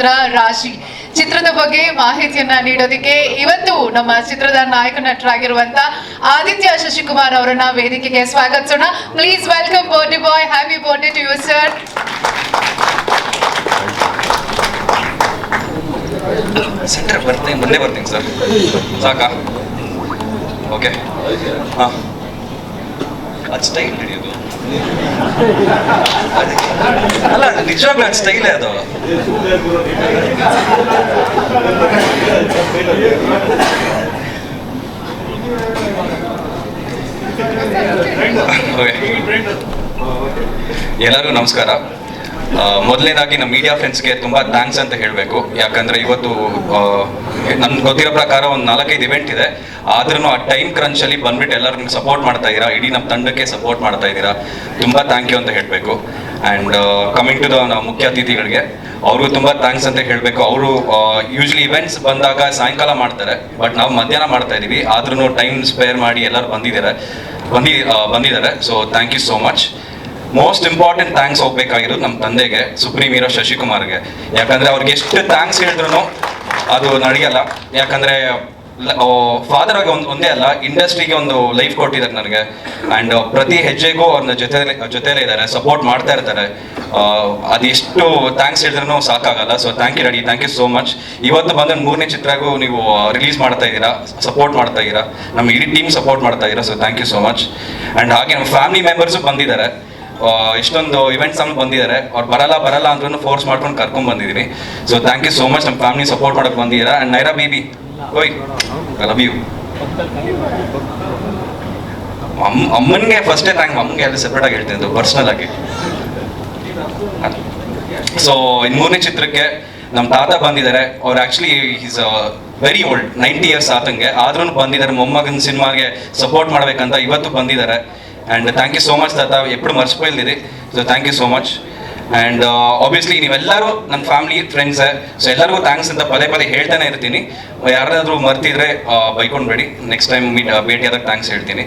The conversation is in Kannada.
ಚಿತ್ರ ರಾಶಿ. ಚಿತ್ರದ ಬಗ್ಗೆ ಮಾಹಿತಿಯನ್ನ ನೀಡೋದಕ್ಕೆ ಇವತ್ತು ನಮ್ಮ ಚಿತ್ರದ ನಾಯಕ ನಟರಾಗಿರುವಂತ ಆದಿತ್ಯ ಶಶಿಕುಮಾರ್ ಅವರನ್ನ ವೇದಿಕೆಗೆ ಸ್ವಾಗತಿಸೋಣ. Please welcome birthday boy happy birthday to you sir center ಬರ್ತೀನಿ, ಮೊನ್ನೆ ಬರ್ತೀನಿ ಸರ್ ಸಾಕಾ? ಓಕೆ ಹಾಂ. ಹಿಡಿಯೋದು. ನಿಜವಾಗ್ಲೂ ಅದು ಸ್ಟೈಲೇ ಅದು ಎಲ್ಲರಿಗೂ ನಮಸ್ಕಾರ. ಮೊದಲನೇದಾಗಿ ನಮ್ಮ ಮೀಡಿಯಾ ಫ್ರೆಂಡ್ಸ್ಗೆ ತುಂಬ ಥ್ಯಾಂಕ್ಸ್ ಅಂತ ಹೇಳಬೇಕು. ಯಾಕಂದರೆ ಇವತ್ತು ನಮ್ಗೆ ಗೊತ್ತಿರೋ ಪ್ರಕಾರ ಒಂದು ನಾಲ್ಕೈದು ಇವೆಂಟ್ ಇದೆ. ಆದ್ರೂ ಆ ಟೈಮ್ ಕ್ರಂಚಲ್ಲಿ ಬಂದ್ಬಿಟ್ಟು ಎಲ್ಲರೂ ಸಪೋರ್ಟ್ ಮಾಡ್ತಾ ಇದ್ದೀರಾ? ಇಡೀ ನಮ್ಮ ತಂಡಕ್ಕೆ ಸಪೋರ್ಟ್ ಮಾಡ್ತಾ ಇದ್ದೀರಾ? ತುಂಬ ಥ್ಯಾಂಕ್ ಯು ಅಂತ ಹೇಳಬೇಕು. ಆ್ಯಂಡ್ ಕಮಿಂಗ್ ಟು ದ ಮುಖ್ಯ ಅತಿಥಿಗಳಿಗೆ, ಅವ್ರಿಗೂ ತುಂಬ ಥ್ಯಾಂಕ್ಸ್ ಅಂತ ಹೇಳಬೇಕು. ಅವರು ಯೂಶ್ವಲಿ ಇವೆಂಟ್ಸ್ ಬಂದಾಗ ಸಾಯಂಕಾಲ ಮಾಡ್ತಾರೆ. ಬಟ್ ನಾವು ಮಧ್ಯಾಹ್ನ ಮಾಡ್ತಾ ಇದ್ದೀವಿ. ಆದ್ರೂ ಟೈಮ್ ಸ್ಪೇರ್ ಮಾಡಿ ಎಲ್ಲರೂ ಬಂದಿದ್ದಾರೆ ಬಂದಿ ಬಂದಿದ್ದಾರೆ. So thank you so much most important thanks ಹೋಗ್ಬೇಕಾಗಿರೋದು ನಮ್ಮ ತಂದೆಗೆ ಸುಪ್ರೀಂ ಹೀರೋ ಶಶಿಕುಮಾರ್ಗೆ. ಯಾಕಂದ್ರೆ ಅವ್ರಿಗೆ ಎಷ್ಟು ಥ್ಯಾಂಕ್ಸ್ ಹೇಳಿದ್ರು ಅದು ನಡೆಯಲ್ಲ. ಯಾಕಂದ್ರೆ ಫಾದರ್ ಆಗಿ ಒಂದು, ಒಂದೇ ಅಲ್ಲ ಇಂಡಸ್ಟ್ರಿಗೆ ಒಂದು ಲೈಫ್ ಕೊಟ್ಟಿದ್ದಾರೆ ನನಗೆ. ಅಂಡ್ ಪ್ರತಿ ಹೆಜ್ಜೆಗೂ ಅವ್ರನ್ನ ಜೊತೆ ಜೊತೆಲೇ ಇದ್ದಾರೆ ಸಪೋರ್ಟ್ ಮಾಡ್ತಾ ಇರ್ತಾರೆ. ಅದೆಷ್ಟು ಥ್ಯಾಂಕ್ಸ್ ಹೇಳಿದ್ರು ಸಾಕಾಗಲ್ಲ. So thank you ready thank you so much ಇವತ್ತು ಬಂದ ಮೂರನೇ ಚಿತ್ರಗೂ ನೀವು ರಿಲೀಸ್ ಮಾಡ್ತಾ ಇದ್ದೀರಾ ಸಪೋರ್ಟ್ ಮಾಡ್ತಾ ಇದ್ದೀರಾ. ನಮ್ಮ ಇಡೀ ಟೀಮ್ ಸಪೋರ್ಟ್ ಮಾಡ್ತಾ ಇದ್ದೀರಾ. So thank you so much and ಹಾಗೆ ನಮ್ಮ ಫ್ಯಾಮಿಲಿ ಮೆಂಬರ್ಸು ಬಂದಿದ್ದಾರೆ. ಇಷ್ಟೊಂದು ಇವೆಂಟ್ಸ್ ಅಲ್ಲಿ ಬಂದಿದ್ದಾರೆ. ಅವ್ರು ಬರಲ್ಲ ಬರಲ್ಲ ಅಂದ್ರೂ ಫೋರ್ಸ್ ಮಾಡ್ಕೊಂಡು ಕರ್ಕೊಂಡ್ ಬಂದಿದ್ದೀನಿ so thank you so much ನಮ್ಮ ಫ್ಯಾಮಿಲಿ ಸಪೋರ್ಟ್ ಮಾಡಕ್ ಬಂದಿದ್ದೀರಾ? ಅಂಡ್ ನೈರಾ ಬೇಬಿ, ಓಯ್ ಲವ್ ಯು ಅಮ್ಮ ಅಮ್ಮನಿಗೆ ಫಸ್ಟೇ ಥ್ಯಾಂಕ್ ಅಮ್ಮಗೆ ಅಲ್ಲಿ ಸೆಪ್ರೇಟ್ ಆಗಿ ಹೇಳ್ತೀನಿ ಪರ್ಸ್ನಲ್ ಆಗಿ. ಸೊ ಇನ್ ಮೂರನೇ ಚಿತ್ರಕ್ಕೆ ನಮ್ಮ ತಾತ ಬಂದಿದ್ದಾರೆ. ಅವ್ರು actually is very old ninety years ಆತಂಗೆ. ಆದ್ರೂ ಬಂದಿದ್ದಾರೆ. ಮೊಮ್ಮಗನ ಸಿನಿಮಾಗೆ ಸಪೋರ್ಟ್ ಮಾಡ್ಬೇಕಂತ ಇವತ್ತು ಬಂದಿದ್ದಾರೆ. And thank you so much ತಾತ ಎಪ್ಪಡು ಮರ್ಸ್ಕೊಯಿದ್ದೀರಿ so thank you so much and obviously ನೀವೆಲ್ಲರೂ ನನ್ನ ಫ್ಯಾಮಿಲಿ ಫ್ರೆಂಡ್ಸ್ ಸೊ ಎಲ್ಲರಿಗೂ ಥ್ಯಾಂಕ್ಸ್ ಅಂತ ಪದೇ ಪದೇ ಹೇಳ್ತಾನೆ ಇರ್ತೀನಿ. ಯಾರಾದರೂ ಮರ್ತಿದ್ರೆ ಬೈಕೊಂಡ್ಬೇಡಿ. ನೆಕ್ಸ್ಟ್ ಟೈಮ್ ಮೀಟ್ ಭೇಟಿಯಾದಾಗ ಥ್ಯಾಂಕ್ಸ್ ಹೇಳ್ತೀನಿ.